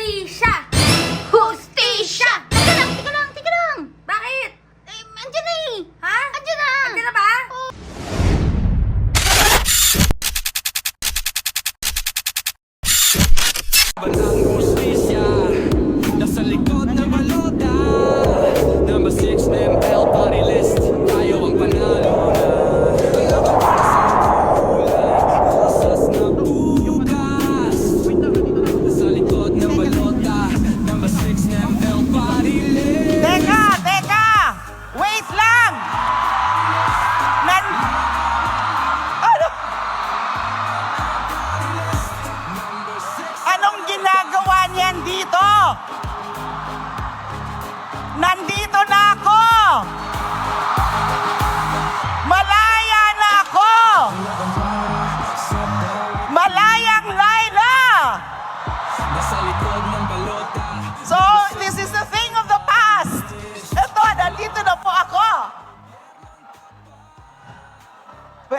李善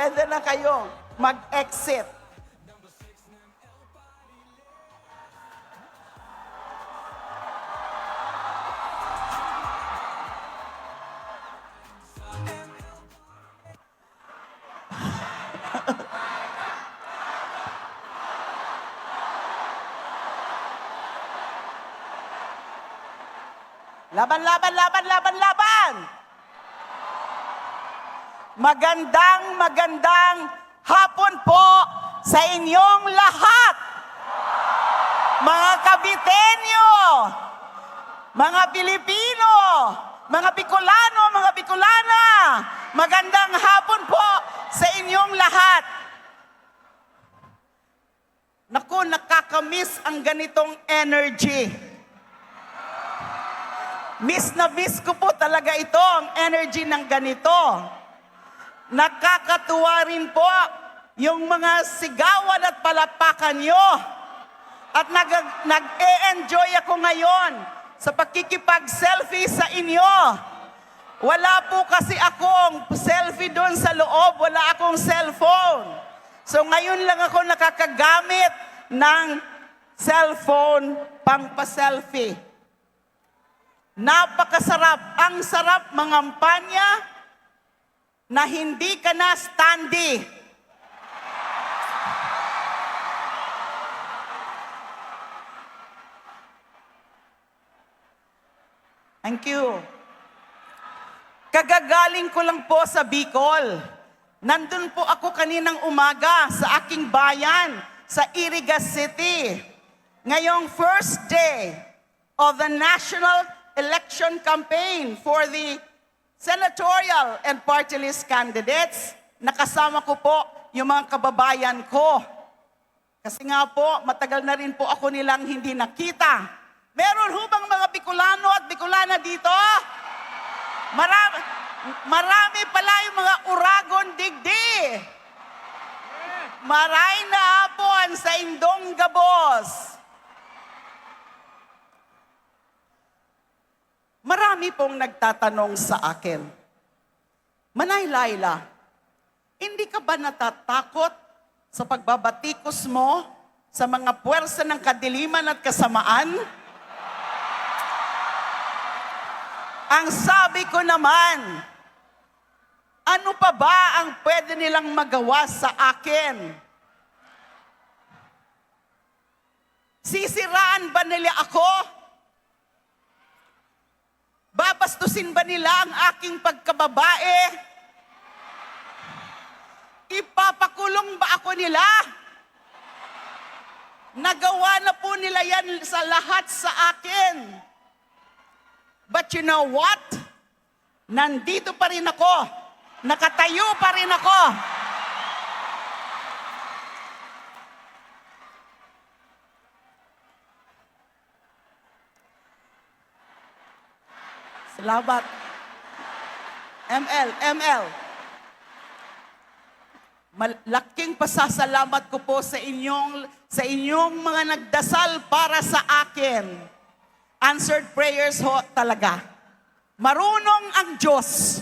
Pwede na kayo mag-exit. Laban, laban, laban, laban, laban! Magandang, magandang hapon po sa inyong lahat! Mga Kabitenyo, mga Pilipino, mga Bicolano, mga Bicolana, magandang hapon po sa inyong lahat! Naku, nakakamiss ang ganitong energy. Miss na miss ko po talaga ito, ang energy ng ganito. Nakakatuwa rin po yung mga sigawan at palapakan nyo. At nag, nag-e-enjoy ako ngayon sa pakikipag-selfie sa inyo. Wala po kasi akong selfie doon sa loob, wala akong cellphone. So ngayon lang ako nakakagamit ng cellphone pang pa-selfie. Napakasarap. Ang sarap mangampanya na hindi ka na standy. Thank you. Kagagaling ko lang po sa Bicol. Nandun po ako kaninang umaga sa aking bayan, sa Irigas City. Ngayong first day of the national election campaign for the senatorial and party list candidates, nakasama ko po yung mga kababayan ko. Kasi nga po, matagal na rin po ako nilang hindi nakita. Meron ho mga Bicolano at Bicolana dito? Marami, marami pala yung mga uragon digdi. Maray na hapon sa Indong Gabos. Marami pong nagtatanong sa akin, Manay Laila, hindi ka ba natatakot sa pagbabatikos mo sa mga puwersa ng kadiliman at kasamaan? Ang sabi ko naman, ano pa ba ang pwede nilang magawa sa akin? Sisiraan ba nila ako? Babastusin ba nila ang aking pagkababae? Ipapakulong ba ako nila? Nagawa na po nila yan sa lahat sa akin. But you know what? Nandito pa rin ako. Nakatayo pa rin ako. Salamat. ML, ML. Malaking pasasalamat ko po sa inyong sa inyong mga nagdasal para sa akin. Answered prayers ho talaga. Marunong ang Diyos.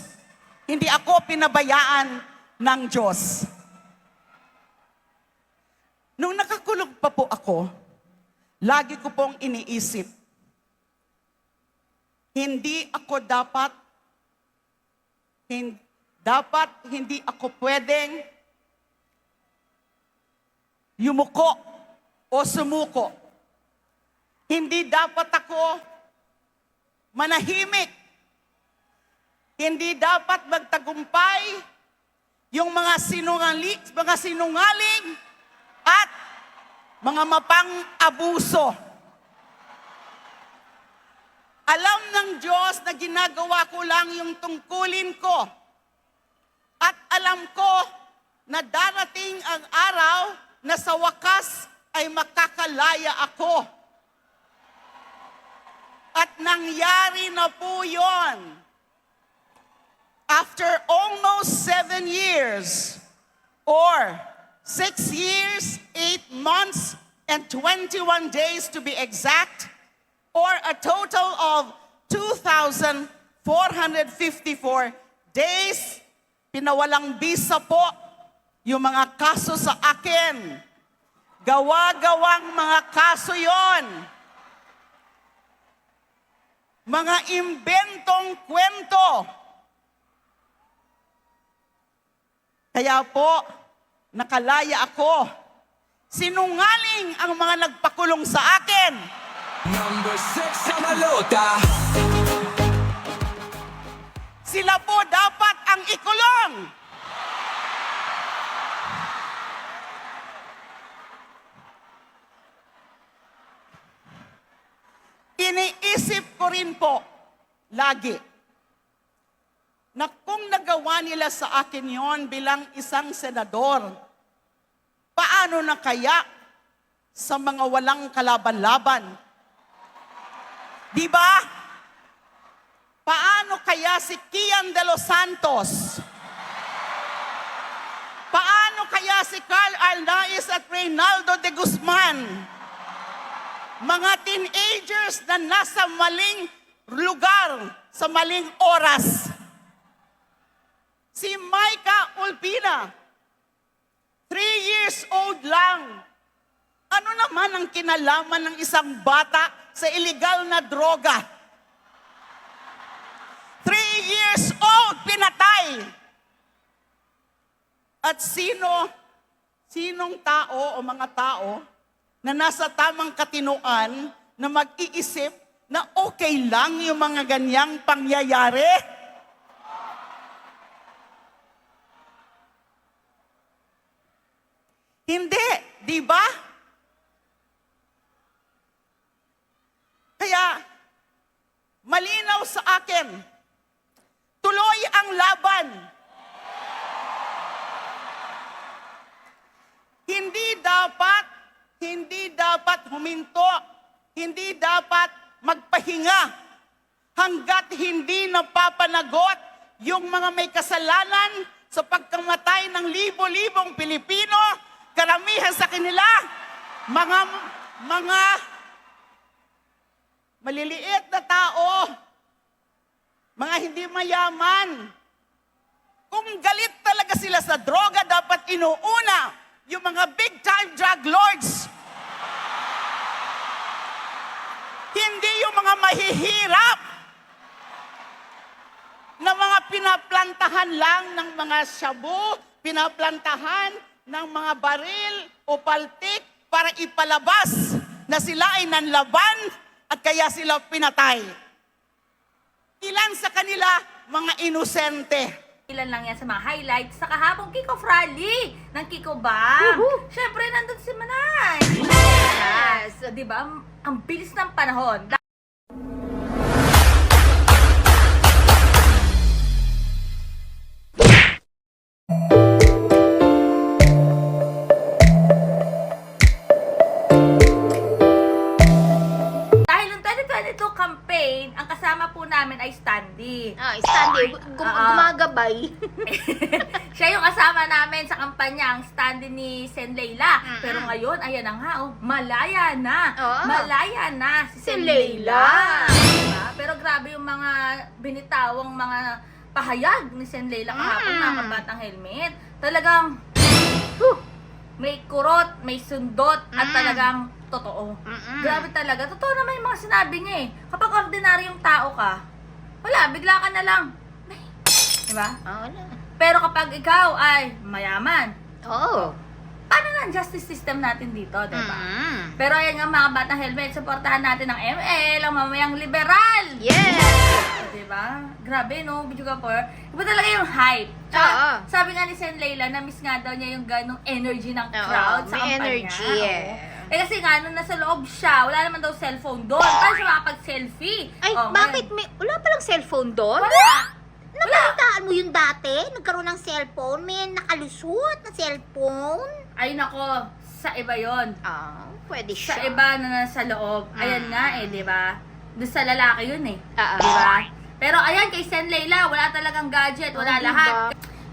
Hindi ako pinabayaan ng Diyos. Nung nakakulog pa po ako, lagi ko pong iniisip, hindi ako dapat, hin, dapat hindi ako pwedeng yumuko o sumuko. Hindi dapat ako manahimik. Hindi dapat magtagumpay yung mga sinungaling, mga sinungaling at mga mapang-abuso. Alam ng Diyos na ginagawa ko lang yung tungkulin ko. At alam ko na darating ang araw na sa wakas ay makakalaya ako. At nangyari na po yon. After almost seven years, or six years, eight months, and 21 days to be exact, or a total of 2,454 days, pinawalang bisa po yung mga kaso sa akin. Gawa-gawang mga kaso yon. Mga imbentong kwento. Kaya po, nakalaya ako. Sinungaling ang mga nagpakulong sa akin. Number six sa balota Sila po dapat ang ikulong. Iniisip ko rin po, lagi, na kung nagawa nila sa akin yon bilang isang senador, paano na kaya sa mga walang kalaban-laban? Di ba? Paano kaya si Kian de los Santos? Paano kaya si Carl Arnaiz at Reynaldo de Guzman? Mga teenagers na nasa maling lugar sa maling oras. Si Micah Ulpina, three years old lang. Ano naman ang kinalaman ng isang bata sa illegal na droga? Three years old, pinatay. At sino, sinong tao o mga tao na nasa tamang katinuan na mag-iisip na okay lang yung mga ganyang pangyayari? Hindi, di ba? Kaya, malinaw sa akin, tuloy ang laban. Hindi dapat, hindi dapat huminto, hindi dapat magpahinga hanggat hindi napapanagot yung mga may kasalanan sa pagkamatay ng libo-libong Pilipino, karamihan sa kanila, mga, mga maliliit na tao, mga hindi mayaman. Kung galit talaga sila sa droga, dapat inuuna yung mga big-time drug lords. Hindi yung mga mahihirap na mga pinaplantahan lang ng mga shabu, pinaplantahan ng mga baril o paltik para ipalabas na sila ay nanlaban at kaya sila pinatay. Ilan sa kanila mga inosente. Ilan lang yan sa mga highlights sa kahabong kick-off rally ng Kiko Bam. Siyempre, nandun si Manay. Yes. Di ba? Ang bilis ng panahon. Ay Standy. Ah, standing. Gum- Oo. gumagabay. Siya yung kasama namin sa kampanya, ang stand ni Sen Leila. Mm-mm. Pero ngayon, ayan na nga, oh, malaya na. Oo. Malaya na si, Si Sen Leila. Diba? Pero grabe yung mga binitawang mga pahayag ni Sen Leila kahapon, Mm. mga kabatang helmet. Talagang, may kurot, may sundot, at Mm. talagang totoo. Mm-mm. Grabe talaga. Totoo naman yung mga sinabi niya eh. Kapag ordinaryong tao ka, wala, bigla ka na lang. Diba? Oo na. Pero kapag ikaw ay mayaman, Oo. paano na ang justice system natin dito, diba? Mm. Pero ayan nga mga batang helmet, supportahan natin ang ML, ang mamayang liberal. Yes! Diba? Grabe, no? Video ka por. Iba talaga yung hype. Oo. sabi nga ni Sen Leila, na-miss nga daw niya yung ganong energy ng Oo, crowd sa may kampanya. energy, Oo. eh. Eh kasi nga, nung nasa loob siya, wala naman daw cellphone doon. Paano siya makapag-selfie? Ay, Oh, bakit ngayon- may... Wala palang cellphone doon? Wala! Nabalitaan mo yung dati? Nagkaroon ng cellphone? May nakalusot na cellphone? Ay nako, sa iba yon. Ah, pwede Sa siya. iba na nasa loob. Ayan nga eh, di ba? Doon sa lalaki yun eh. Ah, ah. Di ba? Pero ayan, kay Sen Leila, wala talagang gadget, wala Oh, lahat.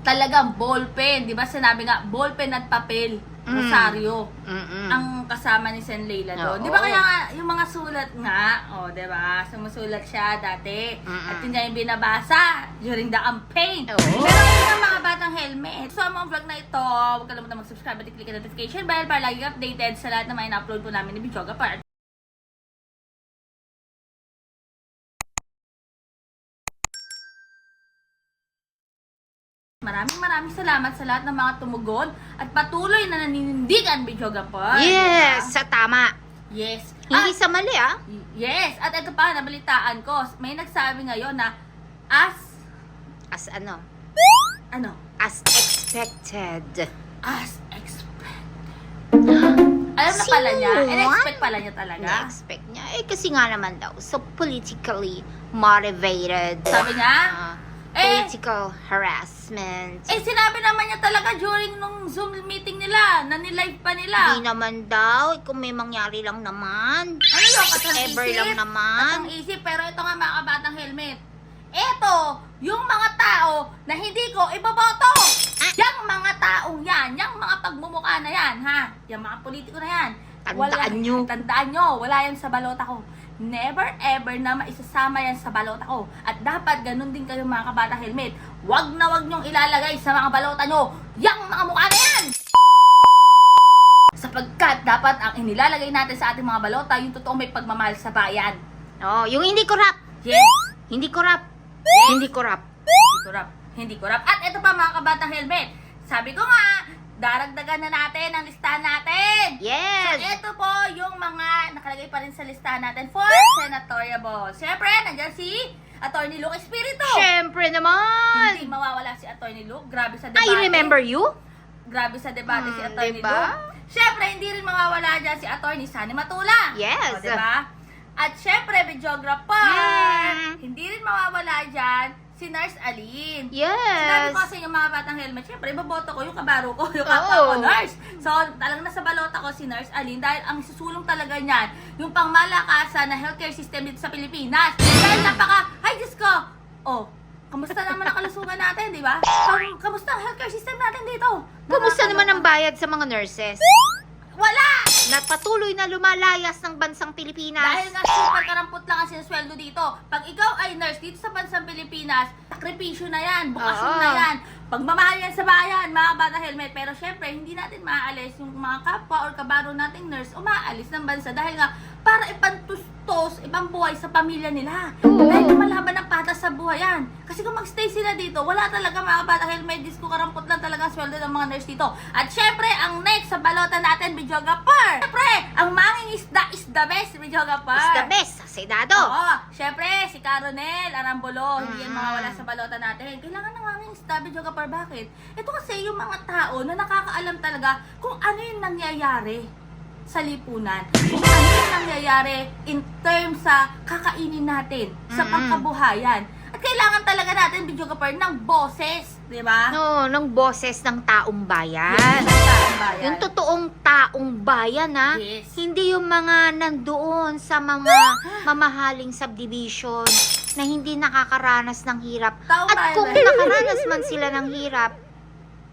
Talagang ballpen, di ba? Sinabi nga, ballpen at papel, Mm. rosaryo. Mm-mm. ang kasama ni Sen Leila doon. Oo. Di ba kaya nga, yung mga sulat nga, o, oh, di ba? Sumusulat siya dati. Mm-mm. At yun niya yung binabasa during the campaign. Oo. Pero yun ang mga batang helmet. So, ang mga vlog na ito, huwag kalimutan mag-subscribe at i-click ang notification bell para lagi updated sa lahat ng mga in-upload po namin ni Bichoga Park. Maraming maraming salamat sa lahat ng mga tumugon at patuloy na naninindigan Bichoga Park. Yes, sa tama. Yes. Hindi At, sa mali ah. yes. At ito pa, nabalitaan ko. May nagsabi ngayon na as, As ano? ano, As expected. as expected. Alam na pala niya. In-expect pala niya talaga. Na-expect niya. Eh, kasi nga naman daw, so politically motivated. Sabi niya? Ah, Eh, political harassment. eh, sinabi naman niya talaga during nung Zoom meeting nila, na nilive pa nila. Hindi naman daw, kung may mangyari lang naman. Ano yun, katang Ever isip? lang naman. Katang isip, pero ito nga mga kabatang helmet. Ito, yung mga tao na hindi ko iboboto. Ah. Yang mga taong yan, yang mga pagmumukha na yan, ha? Yung mga politiko na yan. Tandaan nyo. Tandaan nyo, wala yan sa balota ko. Never ever na maisasama yan sa balota ko. At dapat ganun din kayo mga kabatang helmet. Wag na wag nyong ilalagay sa mga balota nyo, yang mga mukha na yan! Sapagkat dapat ang inilalagay natin sa ating mga balota, yung totoong may pagmamahal sa bayan. Oh, yung hindi corrupt. Yes! Hindi corrupt. Hindi corrupt. Hindi kurap. Hindi kurap. At ito pa mga kabatang helmet. Sabi ko nga, daragdagan na natin ang listahan natin. Yes. Ito po yung mga nakalagay pa rin sa listahan natin for senatorial. Siyempre, nandiyan si Attorney Luke Espiritu. Siyempre naman. Hindi mawawala si Attorney Luke. Grabe sa debate. I remember you. Grabe sa debate si Hmm, Attorney diba? Luke. Siyempre, hindi rin mawawala dyan si Attorney Sani Matula. Yes. O, diba? At syempre, videographer. Hmm. Hindi rin mawawala dyan si Nurse Aline. Sinabi Yes. ko kasi yung mga batang helmet, syempre, ibaboto ko yung kabaro ko, yung kapwa ko, nurse. So, talagang nasa balota ko si Nurse Aline dahil ang susulong talaga niyan, yung pangmalakasan na healthcare system dito sa Pilipinas. Dahil napaka, ay Diyos ko, oh, kamusta naman ang kalusugan natin, di ba? Kam- Kamusta ang healthcare system natin dito? Kumusta naman ang bayad sa mga nurses? Wala! Na patuloy na lumalayas ng bansang Pilipinas. Dahil nga super karampot lang ang sinusweldo dito. Pag ikaw ay nurse dito sa bansang Pilipinas, sakripisyo na yan, bukasyon Oo. na yan, pagmamahal yan sa bayan, mga bata helmet. Pero syempre, hindi natin maaalis yung mga kapwa or kabaro nating nurse umaalis ng bansa dahil nga para ipantustos, ibang buhay sa pamilya nila. Oo. Dahil lumalaban ng patas sa buhay yan. Kasi kung magstay sila dito, wala talaga mga bata helmet, disco karampot lang talaga sweldo ng mga nurse dito. At syempre, ang next sa balota natin, videographer. Syempre, ang manging isda the best, videographer. Is the best. Senado. Oo. Syempre, si Caronel Arambolo, hindi yan Mm. mawawala sa balota natin. Kailangan ng manging isda, videographer. Bakit? Ito kasi yung mga tao na nakakaalam talaga kung ano yung nangyayari sa lipunan. Kung ano yung nangyayari in terms sa kakainin natin, sa pangkabuhayan. At kailangan talaga natin, videographer, ng boses. Di ba? No, ng boses ng taong bayan. Yes, ng taong bayan. Yung totoong taong bayan, ha? Yes. Hindi yung mga nandoon sa mga mamahaling subdivision na hindi nakakaranas ng hirap. Taong At bayan kung ba? nakaranas man sila ng hirap,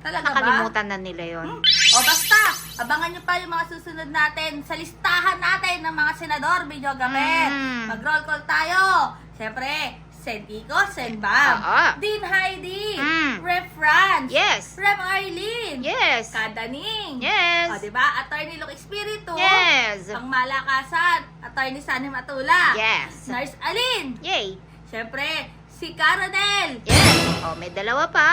Talaga ba? nakalimutan na nila yon. O basta, abangan nyo pa yung mga susunod natin sa listahan natin ng mga senador, videographer. Mm. Mag-roll call tayo. Siyempre, Sen Kiko, Sen Bam, Oo. Dean Heidi, Mm. Ref Franz, Yes. Ref Arlene, Yes. Kadaning, Yes. O, diba? Attorney Luke Espiritu, Yes. Pang Malakasan, Attorney Sunny Matula, Yes. Nurse Aline, Yay. Siyempre, si Caronel, Yes. Oh, may dalawa pa.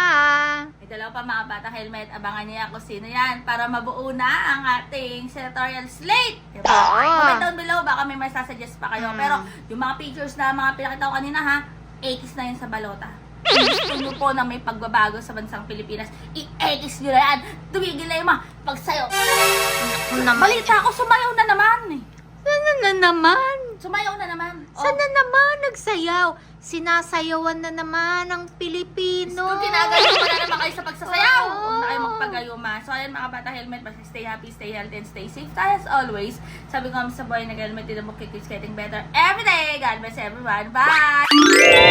May dalawa pa mga bata helmet. Abangan niya kung sino yan para mabuo na ang ating senatorial slate. Diba? Oo. Comment down below, baka may masasuggest pa kayo. Mm. Pero yung mga pictures na mga pinakita ko kanina ha, 80s na yun sa balota. Gusto nyo po na may pagbabago sa bansang Pilipinas, i-80s nyo na yan. Tumigil na yung mga pagsayo. Naman. Balita ko, sumayaw na naman. eh. Sana na naman. Sumayaw na naman. Oh. Sana naman nagsayaw. Sinasayawan na naman ng Pilipino. Kung ginagayo na naman kayo sa pagsasayaw. Oo. Huwag na kayo magpagayuma. So, ayan mga bata helmet. Basta stay happy, stay healthy, and stay safe. Tayo as always. Sabi ko sa boy, nag-helmet din ang book keeps getting better every day. God bless everyone. Bye!